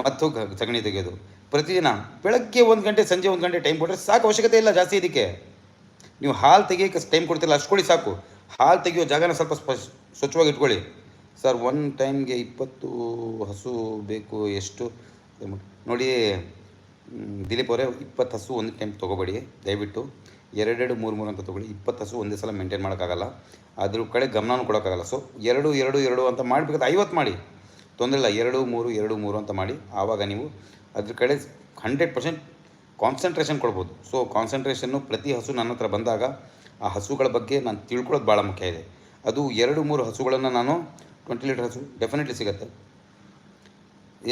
ಮತ್ತೆ ಹೋಗಿ ಸಗಣಿ ತೆಗೆಯೋದು. ಪ್ರತಿದಿನ ಬೆಳಗ್ಗೆ ಒಂದು ಗಂಟೆ, ಸಂಜೆ ಒಂದು ಗಂಟೆ ಟೈಮ್ ಕೊಟ್ಟರೆ ಸಾಕು ಅವಶ್ಯಕತೆ ಇಲ್ಲ ಜಾಸ್ತಿ ಇದಕ್ಕೆ. ನೀವು ಹಾಲು ತೆಗಿಯೋಕ್ಕೆ ಟೈಮ್ ಕೊಡ್ತಿಲ್ಲ, ಅಷ್ಟು ಕೊಡಿ ಸಾಕು. ಹಾಲು ತೆಗೆಯೋ ಜಾಗನ ಸ್ವಲ್ಪ ಸ್ವಚ್ಛವಾಗಿ ಇಟ್ಕೊಳ್ಳಿ. ಸರ್ ಒನ್ ಟೈಮ್ಗೆ ಇಪ್ಪತ್ತು ಹಸು ಬೇಕು, ಎಷ್ಟು? ನೋಡಿ ದಿಲೀಪ್ ಅವರೇ, ಇಪ್ಪತ್ತು ಹಸು ಒಂದು ಟೈಮ್ ತೊಗೋಬೇಡಿ, ದಯವಿಟ್ಟು. ಎರಡೆರಡು, ಮೂರು ಮೂರು ಅಂತ ತೊಗೊಳ್ಳಿ. ಇಪ್ಪತ್ತು ಹಸು ಒಂದೇ ಸಲ ಮೇಂಟೈನ್ ಮಾಡೋಕ್ಕಾಗಲ್ಲ. ಅದ್ರ ಕಡೆ ಗಮನನೂ ಕೊಡೋಕ್ಕಾಗಲ್ಲ. ಸೊ ಎರಡು ಎರಡು ಎರಡು ಅಂತ ಮಾಡಬೇಕಾದ್ರೆ ಐವತ್ತು ಮಾಡಿ. ತೊಂದರೆ ಇಲ್ಲ ಎರಡು, ಮೂರು ಎರಡು, ಮೂರು ಅಂತ ಮಾಡಿ ಆವಾಗ ನೀವು ಅದ್ರ ಕಡೆ ಹಂಡ್ರೆಡ್ ಪರ್ಸೆಂಟ್ ಕಾನ್ಸಂಟ್ರೇಷನ್ ಕೊಡ್ಬೋದು. ಸೊ ಕಾನ್ಸಂಟ್ರೇಷನ್ನು ಪ್ರತಿ ಹಸು ನನ್ನ ಹತ್ರ ಬಂದಾಗ ಆ ಹಸುಗಳ ಬಗ್ಗೆ ನಾನು ತಿಳ್ಕೊಳ್ಳೋದು ಭಾಳ ಮುಖ್ಯ ಇದೆ. ಅದು ಎರಡು, ಮೂರು ಹಸುಗಳನ್ನು ನಾನು ಟ್ವೆಂಟಿ ಲೀಟರ್ ಹಸು ಡೆಫಿನೆಟ್ಲಿ ಸಿಗುತ್ತೆ.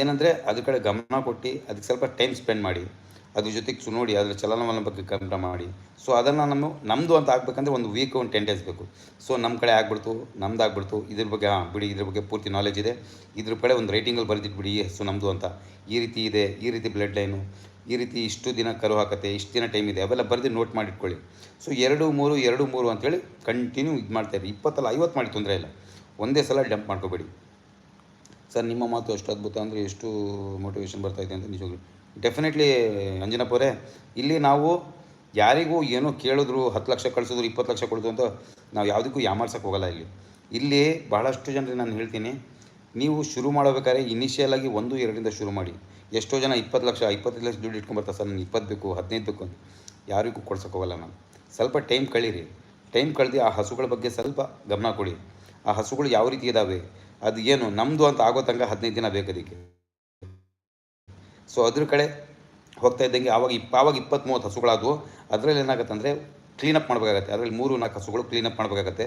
ಏನಂದರೆ ಅದ್ರ ಕಡೆ ಗಮನ ಕೊಟ್ಟು ಅದಕ್ಕೆ ಸ್ವಲ್ಪ ಟೈಮ್ ಸ್ಪೆಂಡ್ ಮಾಡಿ. ಅದ್ರ ಜೊತೆಗೆ ಸು ನೋಡಿ ಅದರ ಚಲನವಲನ ಬಗ್ಗೆ ಗಮನ ಮಾಡಿ. ಸೊ ಅದನ್ನು ನಮ್ಮ ನಮ್ಮದು ಅಂತ ಆಗಬೇಕಂದ್ರೆ ಒಂದು ವೀಕ್ ಒಂದು ಟೆನ್ ಡೇಸ್ ಬೇಕು. ಸೊ ನಮ್ಮ ಕಡೆ ಆಗ್ಬಿಡ್ತು, ನಮ್ದು ಆಗ್ಬಿಡ್ತು. ಇದ್ರ ಬಗ್ಗೆ, ಹಾಂ, ಬಿಡಿ, ಇದ್ರ ಬಗ್ಗೆ ಪೂರ್ತಿ ನಾಲೆಜ್ ಇದೆ. ಇದ್ರ ಕಡೆ ಒಂದು ರೈಟಿಂಗಲ್ಲಿ ಬರೆದಿಟ್ಬಿಡಿ ಸೊ ನಮ್ಮದು ಅಂತ. ಈ ರೀತಿ ಇದೆ, ಈ ರೀತಿ ಬ್ಲಡ್ ಲೈನು ಈ ರೀತಿ ಇಷ್ಟು ದಿನ ಕರು ಹಾಕತ್ತೆ, ಇಷ್ಟು ದಿನ ಟೈಮ್ ಇದೆ, ಅವೆಲ್ಲ ಬರೆದು ನೋಟ್ ಮಾಡಿಟ್ಕೊಳ್ಳಿ. ಸೊ ಎರಡು, ಮೂರು ಎರಡು, ಮೂರು ಅಂತೇಳಿ ಕಂಟಿನ್ಯೂ ಇದು ಮಾಡ್ತಾಯಿರಿ ಇಪ್ಪತ್ತಲ್ಲ, ಐವತ್ತು ಮಾಡಿ ತೊಂದರೆ ಇಲ್ಲ. ಒಂದೇ ಸಲ ಡಂಪ್ ಮಾಡ್ಕೋಬೇಡಿ. ಸರ್, ನಿಮ್ಮ ಮಾತು ಎಷ್ಟು ಅದ್ಭುತ ಅಂದರೆ ಎಷ್ಟು ಮೋಟಿವೇಶನ್ ಬರ್ತಾಯಿದೆ ಅಂತ ನಿಜವಾಗ್ಲು. ಡೆಫಿನೆಟ್ಲಿ ಅಂಜನಪುರೇ ಇಲ್ಲಿ ನಾವು ಯಾರಿಗೂ ಏನೋ ಕೇಳಿದ್ರು, ಹತ್ತು ಲಕ್ಷ ಕಳಿಸಿದ್ರು, ಇಪ್ಪತ್ತು ಲಕ್ಷ ಕೊಡೋದು ಅಂತ ನಾವು ಯಾವುದಕ್ಕೂ ಯಾಮಾರ್ಸಕ್ಕೆ ಹೋಗಲ್ಲ ಇಲ್ಲಿ. ಇಲ್ಲಿ ಬಹಳಷ್ಟು ಜನರಿಗೆ ನಾನು ಹೇಳ್ತೀನಿ, ನೀವು ಶುರು ಮಾಡಬೇಕಾದ್ರೆ ಇನಿಷಿಯಲ್ ಆಗಿ ಒಂದು, ಎರಡರಿಂದ ಶುರು ಮಾಡಿ. ಎಷ್ಟೋ ಜನ ಇಪ್ಪತ್ತು ಲಕ್ಷ, ಇಪ್ಪತ್ತೈದು ಲಕ್ಷ ದುಡ್ಡು ಇಟ್ಕೊಂಬರ್ತಾರೆ ಸರ್ ನನಗೆ ಇಪ್ಪತ್ತು ಬೇಕು, ಹದಿನೈದು ಬೇಕು ಅಂತ. ಯಾರಿಗೂ ಕೊಡ್ಸೋಕೆ ಹೋಗಲ್ಲ ನಾನು. ಸ್ವಲ್ಪ ಟೈಮ್ ಕಳೀರಿ. ಟೈಮ್ ಕಳೆದು ಆ ಹಸುಗಳ ಬಗ್ಗೆ ಸ್ವಲ್ಪ ಗಮನ ಕೊಡಿ. ಆ ಹಸುಗಳು ಯಾವ ರೀತಿ ಇದ್ದಾವೆ ಅದು ಏನು? ನಮ್ಮದು ಅಂತ ಆಗೋ ತನಕ ಹದಿನೈದು ದಿನ ಬೇಕು ಅದಕ್ಕೆ. ಸೊ ಅದ್ರ ಕಡೆ ಹೋಗ್ತಾ ಇದ್ದಂಗೆ ಆವಾಗ ಇಪ್ಪ ಆವಾಗ ಇಪ್ಪತ್ತು ಮೂವತ್ತು ಹಸುಗಳಾದವು. ಅದರಲ್ಲಿ ಏನಾಗುತ್ತೆ ಅಂದರೆ ಕ್ಲೀನಪ್ ಮಾಡಬೇಕಾಗತ್ತೆ. ಅದರಲ್ಲಿ ಮೂರು ನಾಲ್ಕು ಹಸುಗಳು ಕ್ಲೀನಪ್ ಮಾಡಬೇಕಾಗತ್ತೆ.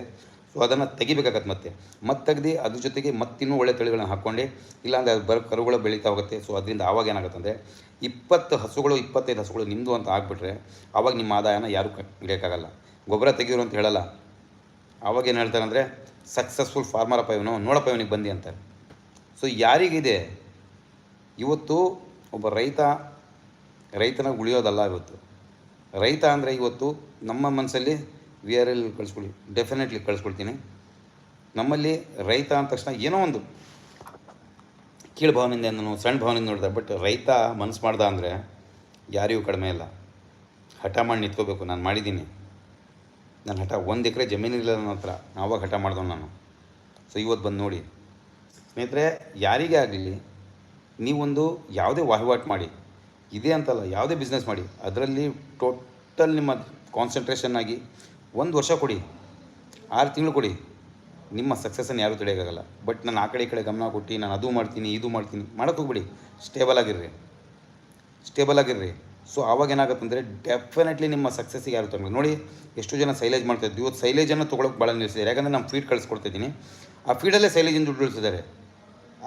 ಸೊ ಅದನ್ನು ತೆಗಿಬೇಕಾಗತ್ತೆ ಮತ್ತೆ. ಮತ್ತೆ ತೆಗ್ದು ಅದ್ರ ಜೊತೆಗೆ ಮತ್ತಿನ್ನೂ ಒಳ್ಳೆ ತಳಿಗಳನ್ನ ಹಾಕ್ಕೊಂಡು. ಇಲ್ಲಾಂದರೆ ಅದು ಬರೋ, ಕರುಗಳು ಬೆಳೀತಾ ಹೋಗುತ್ತೆ. ಸೊ ಅದರಿಂದ ಆವಾಗ ಏನಾಗುತ್ತೆ ಅಂದರೆ ಇಪ್ಪತ್ತು ಹಸುಗಳು, ಇಪ್ಪತ್ತೈದು ಹಸುಗಳು ನಿಮ್ಮದು ಅಂತ ಆಗಿಬಿಟ್ರೆ ಆವಾಗ ನಿಮ್ಮ ಆದಾಯನ ಯಾರೂ ಹಿಡಿಯೋಕ್ಕಾಗಲ್ಲ ಗೊಬ್ಬರ ತೆಗಿಯೋರು ಅಂತ ಹೇಳಲ್ಲ. ಆವಾಗ ಏನು ಹೇಳ್ತಾರೆ ಅಂದರೆ ಸಕ್ಸಸ್ಫುಲ್ ಅಪ್ಪ ಇವನು, ನೋಡಪ್ಪ ಇವನಿಗೆ ಬಂದಿ ಅಂತಾರೆ. ಸೊ ಯಾರಿಗಿದೆ? ಇವತ್ತು ಒಬ್ಬ ರೈತ, ರೈತನ ಉಳಿಯೋದಲ್ಲ ಇವತ್ತು ರೈತ ಅಂದರೆ ಇವತ್ತು ನಮ್ಮ ಮನಸ್ಸಲ್ಲಿ ವಿ ಆರ್ ಎಲ್ ಕಳಿಸ್ಕೊಳ್ಳಿ ಡೆಫಿನೆಟ್ಲಿ ಕಳಿಸ್ಕೊಳ್ತೀನಿ ನಮ್ಮಲ್ಲಿ ರೈತ ಅಂದ ತಕ್ಷಣ ಏನೋ ಒಂದು ಕೀಳು ನಾನು ಸಣ್ಣ ಭಾವನೆಯಿಂದ ನೋಡಿದೆ ಬಟ್ ರೈತ ಮನಸ್ಸು ಮಾಡ್ದ ಅಂದರೆ ಯಾರಿಗೂ ಕಡಿಮೆ ಇಲ್ಲ. ಹಠ ಮಾಡಿ ನಿಂತ್ಕೋಬೇಕು, ನಾನು ಮಾಡಿದ್ದೀನಿ. ನನ್ನ ಹಠ ಒಂದು ಎಕರೆ ಜಮೀನಿಲ್ಲ ನನ್ನ ಹತ್ರ ಆವಾಗ ಹಠ ಮಾಡ್ದವ್ ನಾನು. ಸೊ ಇವತ್ತು ಬಂದು ನೋಡಿ. ಸ್ನೇಹಿತರೆ, ಯಾರಿಗೇ ಆಗಲಿ ನೀವೊಂದು ಯಾವುದೇ ವಹಿವಾಟು ಮಾಡಿ, ಇದೇ ಅಂತಲ್ಲ, ಯಾವುದೇ ಬಿಸ್ನೆಸ್ ಮಾಡಿ, ಅದರಲ್ಲಿ ಟೋಟಲ್ ನಿಮ್ಮ ಕಾನ್ಸಂಟ್ರೇಷನ್ ಆಗಿ ಒಂದು ವರ್ಷ ಕೊಡಿ, ಆರು ತಿಂಗಳು ಕೊಡಿ, ನಿಮ್ಮ ಸಕ್ಸಸ್ಸನ್ನು ಯಾರೂ ತಡೆಯೋಕ್ಕಾಗಲ್ಲ. ಬಟ್ ನಾನು ಆ ಕಡೆ ಈ ಕಡೆ ಗಮನ ಕೊಟ್ಟು, ನಾನು ಅದು ಮಾಡ್ತೀನಿ, ಇದು ಮಾಡ್ತೀನಿ ಮಾಡೋಕ್ಕೆ ಹೋಗ್ಬಿಡಿ. ಸ್ಟೇಬಲ್ ಆಗಿರ್ರಿ. ಸ್ಟೇಬಲ್ ಆಗಿರ್ರಿ. ಸೊ ಆವಾಗ ಏನಾಗುತ್ತೆ ಅಂದರೆ ಡೆಫಿನೆಟ್ಲಿ ನಿಮ್ಮ ಸಕ್ಸಸ್ಸಿಗೆ ಯಾರು ತಗೊಂಡು ನೋಡಿ, ಎಷ್ಟು ಜನ ಸೈಲೇಜ್ ಮಾಡ್ತಾ ಇದ್ದೀವಿ ಇವತ್ತು ಸೈಲೇಜನ್ನು ತೊಗೊಳಕ್ಕೆ ಭಾಳ ನಿಲ್ಲಿಸಿದ್ದಾರೆ ಯಾಕಂದರೆ ನಮ್ಮ ಫೀಡ್ ಕಳಿಸ್ಕೊಡ್ತಿದ್ದೀನಿ ಆ ಫೀಡಲ್ಲೇ ಸೈಲೇಜಿಂದ ದುಡ್ಡು ಉಳಿಸಿದ್ದಾರೆ.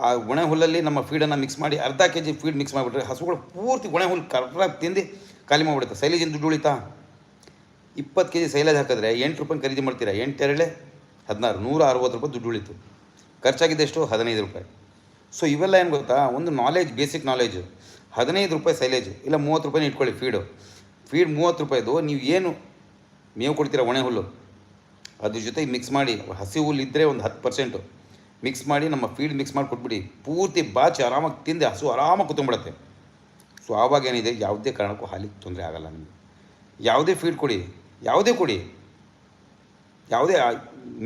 ಆ ಒಣ ಹುಲ್ಲಲ್ಲಿ ನಮ್ಮ ಫೀಡನ್ನು ಮಿಕ್ಸ್ ಮಾಡಿ ಅರ್ಧ ಕೆ ಜಿ ಫೀಡ್ ಮಿಕ್ಸ್ ಮಾಡಿಬಿಟ್ರೆ ಹಸುಗಳು ಪೂರ್ತಿ ಒಣ ಹುಲ್ಲು ಕರೆಕ್ಟಾಗಿ ತಿಂದು ಖಾಲಿ ಮಾಡಿಬಿಡುತ್ತೆ. ಇಂದ ದುಡ್ಡು ಉಳಿತಾ ಇಪ್ಪತ್ತು ಕೆ ಜಿ ಸೈಲೇಜ್ ಹಾಕಿದ್ರೆ ಎಂಟು ರೂಪಾಯಿ ಖರೀದಿ ಮಾಡ್ತೀರಾ? ಎಂಟೆರಳೆ ಹದಿನಾರು, ನೂರ ಅರವತ್ತು ರೂಪಾಯಿ ದುಡ್ಡು ಉಳಿತು. ಖರ್ಚಾಗಿದ್ದೆಷ್ಟು ಹದಿನೈದು ರೂಪಾಯಿ. ಸೊ ಇವೆಲ್ಲ ಏನು ಗೊತ್ತಾ? ಒಂದು ನಾಲೆಜ್ ಬೇಸಿಕ್ ನಾಲೆಜು ಹದಿನೈದು ರೂಪಾಯಿ ಸೈಲೇಜ್. ಇಲ್ಲ, ಮೂವತ್ತು ರೂಪಾಯಿ ಇಟ್ಕೊಳ್ಳಿ ಫೀಡು ಫೀಡ್ ಮೂವತ್ತು ರೂಪಾಯಿದು. ನೀವು ಏನು ಮೇವು ಕೊಡ್ತೀರಾ ಒಣೆ ಹುಲ್ಲು? ಅದ್ರ ಜೊತೆಗೆ ಮಿಕ್ಸ್ ಮಾಡಿ ಹಸಿ ಹುಲ್ಲು ಇದ್ದರೆ ಒಂದು ಹತ್ತು ಪರ್ಸೆಂಟು ಮಿಕ್ಸ್ ಮಾಡಿ, ನಮ್ಮ ಫೀಡ್ ಮಿಕ್ಸ್ ಮಾಡಿ ಕೊಟ್ಬಿಡಿ. ಪೂರ್ತಿ ಬಾಚಿ ಆರಾಮಾಗಿ ತಿಂದೆ ಹಸು ಆರಾಮಾಗಿ ಕುತ್ಕೊಂಡ್ಬಿಡತ್ತೆ. ಸೊ ಆವಾಗ ಏನಿದೆ? ಯಾವುದೇ ಕಾರಣಕ್ಕೂ ಹಾಲಿಗೆ ತೊಂದರೆ ಆಗಲ್ಲ ನಿಮಗೆ. ಯಾವುದೇ ಫೀಡ್ ಕೊಡಿ, ಯಾವುದೇ ಕೊಡಿ. ಯಾವುದೇ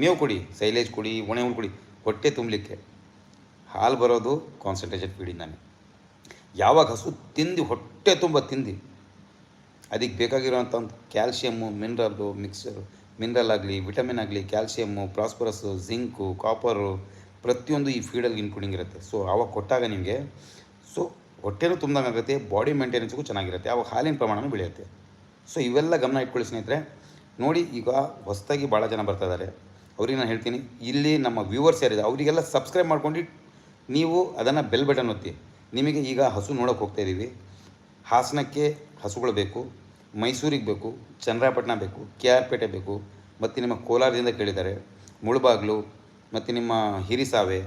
ಮೇವು ಕೊಡಿ ಸೈಲೇಜ್ ಕೊಡಿ, ಒಣೆ ಹುಳು ಕೊಡಿ, ಹೊಟ್ಟೆ ತುಂಬಲಿಕ್ಕೆ ಹಾಲು ಬರೋದು ಕಾನ್ಸಂಟ್ರೇಷನ್ ಫೀಡಿಂದಾನೆ ಯಾವಾಗ ಹಸು ತಿಂದು, ಹೊಟ್ಟೆ ತುಂಬ ತಿಂದು ಅದಕ್ಕೆ ಬೇಕಾಗಿರೋಂಥ ಒಂದು ಕ್ಯಾಲ್ಶಿಯಮ್ಮು ಮಿನರಲ್ಲು ಮಿಕ್ಸರು ಮಿನರಲ್ ಆಗಲಿ ವಿಟಮಿನ್ ಆಗಲಿ ಕ್ಯಾಲ್ಶಿಯಮ್ಮು ಪ್ರಾಸ್ಪರಸ್ಸು ಜಿಂಕು ಕಾಪರು ಪ್ರತಿಯೊಂದು ಈ ಫೀಡಲ್ಲಿ ಇನ್ಕ್ಲೂಡಿಂಗ್ ಇರುತ್ತೆ. ಸೊ ಆವಾಗ ಕೊಟ್ಟಾಗ ನಿಮಗೆ ಸೊ ಹೊಟ್ಟೆನೂ ತುಂಬ್ದಂಗೆ ಆಗುತ್ತೆ ಬಾಡಿ ಮೇಂಟೆನೆನ್ಸ್ಗೂ ಚೆನ್ನಾಗಿರುತ್ತೆ ಆವಾಗ ಹಾಲಿನ ಪ್ರಮಾಣನೂ ಬೆಳೆಯುತ್ತೆ. ಸೊ ಇವೆಲ್ಲ ಗಮನ ಇಟ್ಕೊಳ್ಳಿ ಸ್ನೇಹಿತರೆ. ನೋಡಿ, ಈಗ ಹೊಸದಾಗಿ ಭಾಳ ಜನ ಬರ್ತಾ ಇದ್ದಾರೆ ಅವ್ರಿಗೆ ನಾನು ಹೇಳ್ತೀನಿ, ಇಲ್ಲಿ ನಮ್ಮ ವ್ಯೂವರ್ಸ್ ಯಾರಿದೆ ಅವರಿಗೆಲ್ಲ ಸಬ್ಸ್ಕ್ರೈಬ್ ಮಾಡ್ಕೊಂಡು ನೀವು ಅದನ್ನು ಬೆಲ್ ಬಟನ್ ಒತ್ತಿ. ನಿಮಗೆ ಈಗ ಹಸು ನೋಡೋಕೆ ಹೋಗ್ತಾ ಇದ್ದೀವಿ ಹಾಸನಕ್ಕೆ ಹಸುಗಳು ಬೇಕು, ಮೈಸೂರಿಗೆ ಬೇಕು ಚನ್ನರಾಯಪಟ್ಟಣ ಬೇಕು ಕೆ ಆರ್ ಪೇಟೆ ಬೇಕು, ಮತ್ತು ನಿಮ್ಮ ಕೋಲಾರದಿಂದ ಕೇಳಿದ್ದಾರೆ, ಮುಳುಬಾಗ್ಲು ಮತ್ತು ನಿಮ್ಮ ಹಿರಿಸಾವೆ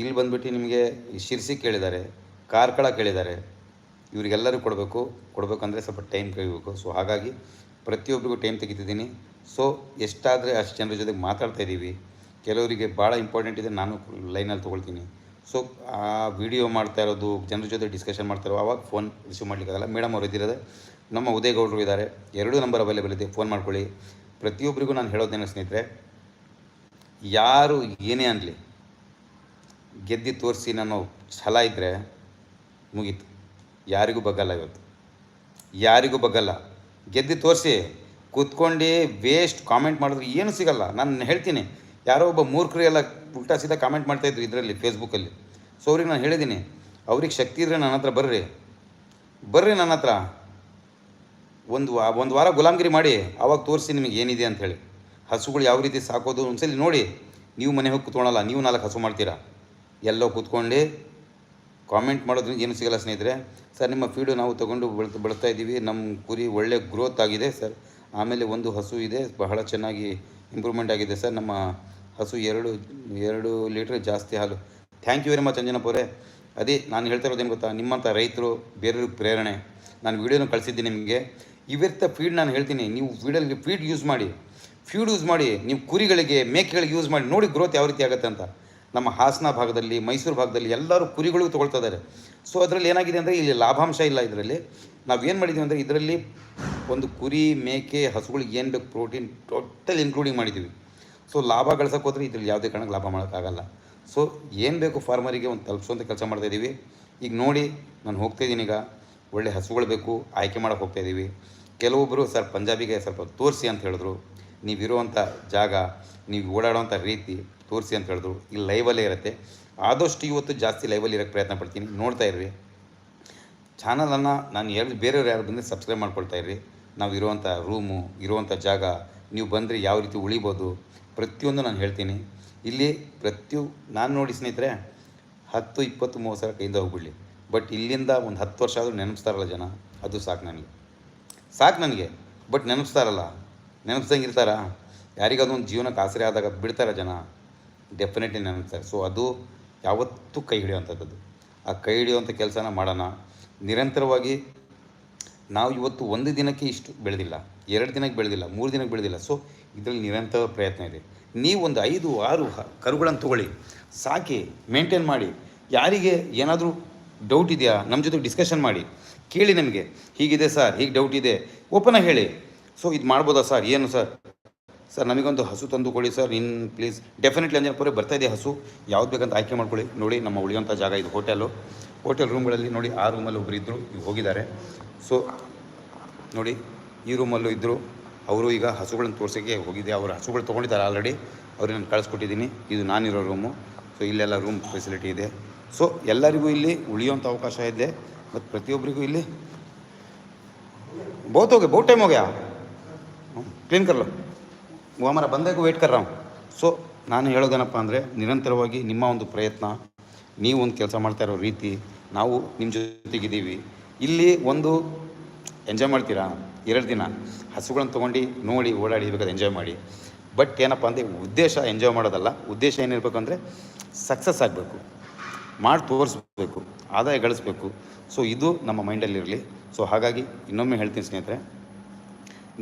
ಇಲ್ಲಿ ಬಂದುಬಿಟ್ಟು ನಿಮಗೆ ಶಿರ್ಸಿ ಕೇಳಿದ್ದಾರೆ, ಕಾರ್ಕಳ ಕೇಳಿದ್ದಾರೆ. ಇವರಿಗೆಲ್ಲರೂ ಕೊಡಬೇಕು, ಕೊಡಬೇಕಂದ್ರೆ ಸ್ವಲ್ಪ ಟೈಮ್ ಕಳಿಬೇಕು. ಸೊ ಹಾಗಾಗಿ ಪ್ರತಿಯೊಬ್ಬರಿಗೂ ಟೈಮ್ ತೆಗಿತಿದ್ದೀನಿ. ಸೊ ಎಷ್ಟಾದರೆ ಅಷ್ಟು ಜನರ ಜೊತೆಗೆ ಮಾತಾಡ್ತಾ ಇದ್ದೀವಿ. ಕೆಲವರಿಗೆ ಭಾಳ ಇಂಪಾರ್ಟೆಂಟ್ ಇದೆ, ನಾನು ಲೈನಲ್ಲಿ ತೊಗೊಳ್ತೀನಿ. ಸೊ ಆ ವಿಡಿಯೋ ಮಾಡ್ತಾ ಇರೋದು, ಜನರ ಜೊತೆ ಡಿಸ್ಕಷನ್ ಮಾಡ್ತಾ ಇರೋ ಆವಾಗ ಫೋನ್ ರಿಸೀವ್ ಮಾಡಲಿಕ್ಕಾಗಲ್ಲ ಮೇಡಮ್ ಅವರು ಇದ್ದಿರೋದೆ, ನಮ್ಮ ಉದಯಗೌಡರು ಇದ್ದಾರೆ. ಎರಡೂ ನಂಬರ್ ಅವೈಲೇಬಲ್ ಇದೆ ಫೋನ್ ಮಾಡ್ಕೊಳ್ಳಿ. ಪ್ರತಿಯೊಬ್ಬರಿಗೂ ನಾನು ಹೇಳೋದೇನೋ ಸ್ನೇಹಿತರೆ ಯಾರು ಏನೇ ಅನ್ನಲಿ ಗೆದ್ದು ತೋರಿಸಿ ನಾನು ಛಲ ಇದ್ದರೆ ಮುಗೀತು. ಯಾರಿಗೂ ಬಗ್ಗಲ್ಲ ಇವತ್ತು. ಯಾರಿಗೂ ಬಗ್ಗಲ್ಲ. ಗೆದ್ದು ತೋರಿಸಿ, ಕೂತ್ಕೊಂಡು ವೇಸ್ಟ್ ಕಾಮೆಂಟ್ ಮಾಡಿದ್ರೆ ಏನು ಸಿಗಲ್ಲ. ನಾನು ಹೇಳ್ತೀನಿ, ಯಾರೋ ಒಬ್ಬ ಮೂರ್ಖರು ಎಲ್ಲ ಉಲ್ಟಾ ಸೀದಾ ಕಾಮೆಂಟ್ ಮಾಡ್ತಾಯಿದ್ರು ಇದರಲ್ಲಿ ಫೇಸ್ಬುಕ್ಕಲ್ಲಿ ಸೊ ಅವ್ರಿಗೆ ನಾನು ಹೇಳಿದ್ದೀನಿ, ಅವ್ರಿಗೆ ಶಕ್ತಿ ಇದ್ದರೆ ನನ್ನ ಹತ್ರ ಬರ್ರಿ. ಬರ್ರಿ ನನ್ನ ಹತ್ರ. ಒಂದು ವಾ, ಒಂದು ವಾರ ಗುಲಾಮಗಿರಿ ಮಾಡಿ ಆವಾಗ ತೋರಿಸಿ ನಿಮಗೆ ಏನಿದೆ ಅಂಥೇಳಿ ಹಸುಗಳು ಯಾವ ರೀತಿ ಸಾಕೋದು ಒಂದ್ಸಲಿ ನೋಡಿ. ನೀವು ಮನೆ ಹೋಗಿ ಕೂತ್ಕೊಳಲ್ಲ, ನೀವು ನಾಲ್ಕು ಹಸು ಮಾಡ್ತೀರಾ? ಎಲ್ಲೋ ಕೂತ್ಕೊಂಡು ಕಾಮೆಂಟ್ ಮಾಡೋದ್ರಿಂದ ಏನು ಸಿಗಲ್ಲ ಸ್ನೇಹಿತರೆ. ಸರ್, ನಿಮ್ಮ ಫೀಡು ನಾವು ತೊಗೊಂಡು ಬೆಳ್ತಾ ಬೆಳೆಸ್ತಾ ಇದ್ದೀವಿ. ನಮ್ಮ ಕುರಿ ಒಳ್ಳೆ ಗ್ರೋತ್ ಆಗಿದೆ ಸರ್. ಆಮೇಲೆ ಒಂದು ಹಸು ಇದೆ, ಬಹಳ ಚೆನ್ನಾಗಿ ಇಂಪ್ರೂವ್ಮೆಂಟ್ ಆಗಿದೆ ಸರ್. ನಮ್ಮ ಹಸು ಎರಡು ಎರಡು ಲೀಟ್ರ್ ಜಾಸ್ತಿ ಹಾಲು. Thank you very much Anjanappa ಅವರೇ. ಅದೇ ನಾನು ಹೇಳ್ತಾ ಇರೋದೇನು ಗೊತ್ತಾ? ನಿಮ್ಮಂಥ ರೈತರು, ಬೇರೆಯವ್ರಿಗೆ ಪ್ರೇರಣೆ. ನಾನು ವೀಡಿಯೋನ ಕಳಿಸಿದ್ದೀನಿ ನಿಮಗೆ. ಇವಿರ್ತ ಫೀಡ್ ನಾನು ಹೇಳ್ತೀನಿ. ನೀವು ಫೀಡಲ್ಲಿ ಫೀಡ್ ಯೂಸ್ ಮಾಡಿ. ಫೀಡ್ ಯೂಸ್ ಮಾಡಿ, ನೀವು ಕುರಿಗಳಿಗೆ, ಮೇಕೆಗಳಿಗೆ ಯೂಸ್ ಮಾಡಿ, ನೋಡಿ ಗ್ರೋತ್ ಯಾವ ರೀತಿ ಆಗುತ್ತೆ ಅಂತ. ನಮ್ಮ ಹಾಸನ ಭಾಗದಲ್ಲಿ, ಮೈಸೂರು ಭಾಗದಲ್ಲಿ ಎಲ್ಲರೂ ಕುರಿಗಳು ತೊಗೊಳ್ತಾ ಇದ್ದಾರೆ ಸೊ ಅದರಲ್ಲಿ ಏನಾಗಿದೆ ಅಂದರೆ, ಇಲ್ಲಿ ಲಾಭಾಂಶ ಇಲ್ಲ ಇದರಲ್ಲಿ. ನಾವು ಏನು ಮಾಡಿದ್ದೀವಿ ಅಂದರೆ, ಇದರಲ್ಲಿ ಒಂದು ಕುರಿ, ಮೇಕೆ, ಹಸುಗಳಿಗೆ ಏನು ಬೇಕು ಪ್ರೋಟೀನ್ ಟೋಟಲ್ ಇನ್ಕ್ಲೂಡಿಂಗ್ ಮಾಡಿದ್ದೀವಿ ಸೊ ಲಾಭ ಗಳಿಸೋಕೆ ಹೋದರೆ ಇದರಲ್ಲಿ ಯಾವುದೇ ಕಾರಣಕ್ಕೆ ಲಾಭ ಮಾಡೋಕ್ಕಾಗಲ್ಲ ಸೊ ಏನು ಬೇಕು ಫಾರ್ಮರಿಗೆ ಒಂದು ತಲುಪಿಸುವಂಥ ಕೆಲಸ ಮಾಡ್ತಾ ಇದ್ದೀವಿ ಈಗ ನೋಡಿ, ನಾನು ಹೋಗ್ತಾ ಇದ್ದೀನಿ ಈಗ. ಒಳ್ಳೆ ಹಸುಗಳು ಬೇಕು, ಆಯ್ಕೆ ಮಾಡೋಕೆ ಹೋಗ್ತಾಯಿದ್ದೀವಿ ಕೆಲವೊಬ್ಬರು ಸರ್ ಪಂಜಾಬಿಗೆ ಸ್ವಲ್ಪ ತೋರಿಸಿ ಅಂತ ಹೇಳಿದ್ರು. ನೀವಿರುವಂಥ ಜಾಗ, ನೀವು ಓಡಾಡೋವಂಥ ರೀತಿ ತೋರಿಸಿ ಅಂತ ಹೇಳಿದ್ರು. ಇಲ್ಲಿ ಲೈವಲ್ಲೇ ಇರುತ್ತೆ. ಆದಷ್ಟು ಇವತ್ತು ಜಾಸ್ತಿ ಲೈವಲ್ಲಿ ಇರೋಕ್ಕೆ ಪ್ರಯತ್ನ ಪಡ್ತೀನಿ. ನೋಡ್ತಾ ಇರ್ರಿ. ಚಾನಲನ್ನು ನಾನು ಎರಡು ಬೇರೆಯವ್ರು ಯಾರು ಬಂದರೆ ಸಬ್ಸ್ಕ್ರೈಬ್ ಮಾಡ್ಕೊಳ್ತಾ ಇರ್ರಿ. ನಾವು ಇರುವಂಥ ರೂಮು ಇರುವಂಥ ಜಾಗ, ನೀವು ಬಂದರೆ ಯಾವ ರೀತಿ ಉಳಿಬೋದು ಪ್ರತಿಯೊಂದು ನಾನು ಹೇಳ್ತೀನಿ. ಇಲ್ಲಿ ಪ್ರತಿಯೊ, ನಾನು ನೋಡಿ ಸ್ನೇಹಿತರೆ, ಹತ್ತು, ಇಪ್ಪತ್ತು, ಮೂವತ್ತು ಸಾವಿರ ಕೈಯಿಂದ ಹೋಗ್ಬಿಡ್ಲಿ. ಬಟ್ ಇಲ್ಲಿಂದ ಒಂದು ಹತ್ತು ವರ್ಷ ಆದರೂ ನೆನಪಿಸ್ತಾರಲ್ಲ ಜನ. ಅದು ಸಾಕು ನನಗೆ. ಸಾಕು ನನಗೆ. ಬಟ್ ನೆನಪಿಸ್ತಾರಲ್ಲ ನೆನಪಿಸ್ದಂಗೆ ಇರ್ತಾರ ಯಾರಿಗದೊಂದು ಜೀವನಕ್ಕೆ ಆಸರೆ ಆದಾಗ ಬಿಡ್ತಾರೆ ಜನ. ಡೆಫಿನೆಟ್ಲಿ ನೆನಪಿಸ್ತಾರೆ. ಸೊ ಅದು ಯಾವತ್ತೂ ಕೈ ಹಿಡಿಯುವಂಥದ್ದು. ಆ ಕೈ ಹಿಡಿಯುವಂಥ ಕೆಲಸನ ಮಾಡೋಣ. ನಿರಂತರವಾಗಿ ನಾವು ಇವತ್ತು ಒಂದು ದಿನಕ್ಕೆ ಇಷ್ಟು ಬೆಳೆದಿಲ್ಲ. ಎರಡು ದಿನಕ್ಕೆ ಬೆಳೆದಿಲ್ಲ. ಮೂರು ದಿನಕ್ಕೆ ಬೆಳೆದಿಲ್ಲ. ಸೊ ಇದರಲ್ಲಿ ನಿರಂತರ ಪ್ರಯತ್ನ ಇದೆ. ನೀವು ಒಂದು ಐದು, ಆರು ಕರುಗಳನ್ನು ತಗೊಳ್ಳಿ. ಸಾಕಿ ಮೇಂಟೈನ್ ಮಾಡಿ. ಯಾರಿಗೆ ಏನಾದರೂ ಡೌಟ್ ಇದೆಯಾ? ನಮ್ಮ ಜೊತೆ ಡಿಸ್ಕಷನ್ ಮಾಡಿ. ಕೇಳಿ ನಮಗೆ. ಹೀಗಿದೆ ಸರ್ ಹೀಗೆ ಡೌಟ್ ಇದೆ. ಓಪನಾಗಿ ಹೇಳಿ. ಸೊ ಇದು ಮಾಡ್ಬೋದಾ ಸರ್ ಏನು ಸರ್ ಸರ್ ನಮಗೊಂದು ಹಸು ತಂದು ಕೊಡಿ sir in please definitely Anjanapura ಬರ್ತಾ ಇದೆ ಹಸು? ಯಾವ್ದು ಬೇಕಂತ ಆಯ್ಕೆ ಮಾಡ್ಕೊಳ್ಳಿ. ನೋಡಿ, ನಮ್ಮ ಉಳಿಯುವಂಥ ಜಾಗ ಇದು ಹೋಟೆಲು ಹೋಟೆಲ್ ರೂಮ್ಗಳಲ್ಲಿ ನೋಡಿ, ಆ ರೂಮಲ್ಲಿ ಒಬ್ಬರು ಇದ್ದರು ಈಗ ಹೋಗಿದ್ದಾರೆ. ಸೊ ನೋಡಿ, ಈ ರೂಮಲ್ಲೂ ಇದ್ದರು ಅವರು ಈಗ ಹಸುಗಳನ್ನು ತೋರಿಸೋಕ್ಕೆ ಹೋಗಿದೆ. ಅವರು ಹಸುಗಳು ತೊಗೊಂಡಿದ್ದಾರೆ ಆಲ್ರೆಡಿ ಅವ್ರಿಗೆ ನಾನು ಕಳಿಸ್ಕೊಟ್ಟಿದ್ದೀನಿ. ಇದು ನಾನಿರೋ ರೂಮು ಸೊ ಇಲ್ಲೆಲ್ಲ ರೂಮ್ ಫೆಸಿಲಿಟಿ ಇದೆ. ಸೊ ಎಲ್ಲರಿಗೂ ಇಲ್ಲಿ ಉಳಿಯೋಂಥ ಅವಕಾಶ ಇದೆ. ಮತ್ತು ಪ್ರತಿಯೊಬ್ಬರಿಗೂ ಇಲ್ಲಿ ಬೋತ್ ಹೋಗಿ ಬಹು ಟೈಮ್ ಹೋಗ್ಯಾ? ಕ್ಲೀನ್ ಕರ್ ಲೋ ಬಂದಾಗ ವೇಟ್ ಕರ್ ನಾವು ಸೊ ನಾನು ಹೇಳೋದೇನಪ್ಪ ಅಂದರೆ, ನಿರಂತರವಾಗಿ ನಿಮ್ಮ ಒಂದು ಪ್ರಯತ್ನ, ನೀವು ಒಂದು ಕೆಲಸ ಮಾಡ್ತಾ ಇರೋ ರೀತಿ, ನಾವು ನಿಮ್ಮ ಜೊತೆಗಿದ್ದೀವಿ. ಇಲ್ಲಿ ಒಂದು ಎಂಜಾಯ್ ಮಾಡ್ತೀರಾ? ಎರಡು ದಿನ. ಹಸುಗಳನ್ನು ತೊಗೊಂಡು, ನೋಡಿ, ಓಡಾಡಿ ಬೇಕಾದ್ರೆ ಎಂಜಾಯ್ ಮಾಡಿ. ಬಟ್ ಏನಪ್ಪ ಅಂದರೆ, ಉದ್ದೇಶ ಎಂಜಾಯ್ ಮಾಡೋದಲ್ಲ. ಉದ್ದೇಶ ಏನಿರಬೇಕು ಅಂದರೆ ಸಕ್ಸಸ್ ಆಗಬೇಕು. ಮಾಡಿ ತೋರಿಸ್ಬೇಕು. ಆದಾಯ ಗಳಿಸ್ಬೇಕು. ಸೊ ಇದು ನಮ್ಮ ಮೈಂಡಲ್ಲಿರಲಿ ಸೊ ಹಾಗಾಗಿ ಇನ್ನೊಮ್ಮೆ ಹೇಳ್ತೀನಿ ಸ್ನೇಹಿತರೆ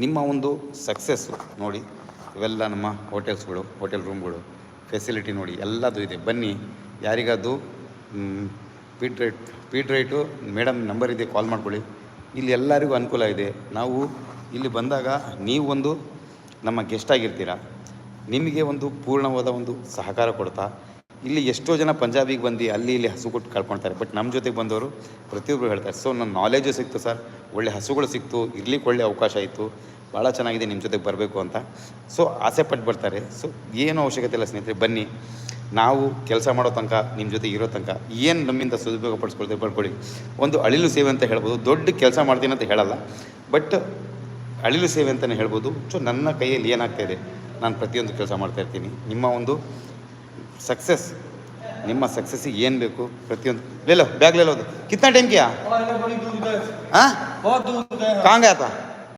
ನಿಮ್ಮ ಒಂದು ಸಕ್ಸಸ್ಸು ನೋಡಿ, ಇವೆಲ್ಲ ನಮ್ಮ ಹೋಟೆಲ್ಸ್ಗಳು ಹೋಟೆಲ್ ರೂಮ್ಗಳು ಫೆಸಿಲಿಟಿ ನೋಡಿ, ಎಲ್ಲದು ಇದೆ. ಬನ್ನಿ, ಯಾರಿಗಾದ್ರು peat right peat right madam number ಇದೆ ಕಾಲ್ ಮಾಡ್ಕೊಳ್ಳಿ. ಇಲ್ಲಿ ಎಲ್ಲರಿಗೂ ಅನುಕೂಲ ಇದೆ. ನಾವು ಇಲ್ಲಿ ಬಂದಾಗ ನೀವು ಒಂದು ನಮ್ಮ ಗೆಸ್ಟ್ ಆಗಿರ್ತೀರ. ನಿಮಗೆ ಒಂದು ಪೂರ್ಣವಾದ ಒಂದು ಸಹಕಾರ ಕೊಡ್ತಾ ಇಲ್ಲಿ ಎಷ್ಟೋ ಜನ ಪಂಜಾಬಿಗೆ ಬಂದು ಅಲ್ಲಿ ಇಲ್ಲಿ ಹಸು ಕೊಟ್ಟು ಕಳ್ಕೊಳ್ತಾರೆ. ಬಟ್ ನಮ್ಮ ಜೊತೆಗೆ ಬಂದವರು ಪ್ರತಿಯೊಬ್ಬರು ಹೇಳ್ತಾರೆ ಸೊ ನನ್ನ ನಾಲೆಜು ಸಿಕ್ತು ಸರ್. ಒಳ್ಳೆ ಹಸುಗಳು ಸಿಕ್ತು. ಇರ್ಲಿಕ್ಕೆ ಒಳ್ಳೆ ಅವಕಾಶ ಇತ್ತು ಭಾಳ ಚೆನ್ನಾಗಿದೆ ನಿಮ್ಮ ಜೊತೆಗೆ ಬರಬೇಕು ಅಂತ. ಸೊ ಆಸೆ ಪಟ್ಟು ಬರ್ತಾರೆ. ಸೊ ಏನು ಅವಶ್ಯಕತೆ ಇಲ್ಲ ಸ್ನೇಹಿತರೆ, ಬನ್ನಿ. ನಾವು ಕೆಲಸ ಮಾಡೋ ತನಕ ನಿಮ್ಮ ಜೊತೆ ಇರೋ ತನಕ, ಏನು ನಮ್ಮಿಂದ ಸದುಪಯೋಗ ಪಡಿಸ್ಕೊಳ್ತೀವಿ ಪಡ್ಕೊಳ್ಳಿ. ಒಂದು ಅಳಿಲು ಸೇವೆ ಅಂತ ಹೇಳ್ಬೋದು. ದೊಡ್ಡ ಕೆಲಸ ಮಾಡ್ತೀನಿ ಅಂತ ಹೇಳಲ್ಲ. ಬಟ್ ಅಳಿಲು ಸೇವೆ ಅಂತಲೇ ಹೇಳ್ಬೋದು. ಸೊ ನನ್ನ ಕೈಯಲ್ಲಿ ಏನಾಗ್ತಾ ಇದೆ? ನಾನು ಪ್ರತಿಯೊಂದು ಕೆಲಸ ಮಾಡ್ತಾ ಇರ್ತೀನಿ. ನಿಮ್ಮ ಒಂದು ಸಕ್ಸಸ್ ನಿಮ್ಮ ಸಕ್ಸಸ್ಸಿಗೆ ಏನು ಬೇಕು? ಪ್ರತಿಯೊಂದು. ಲೇಲೋ ಬ್ಯಾಗ್ ಲೇಲೋದು ಕಿತ್ತ ಟೈಮ್ ಕಿಯಾ ಹಾಂ ಕಾಂಗ ಆತ?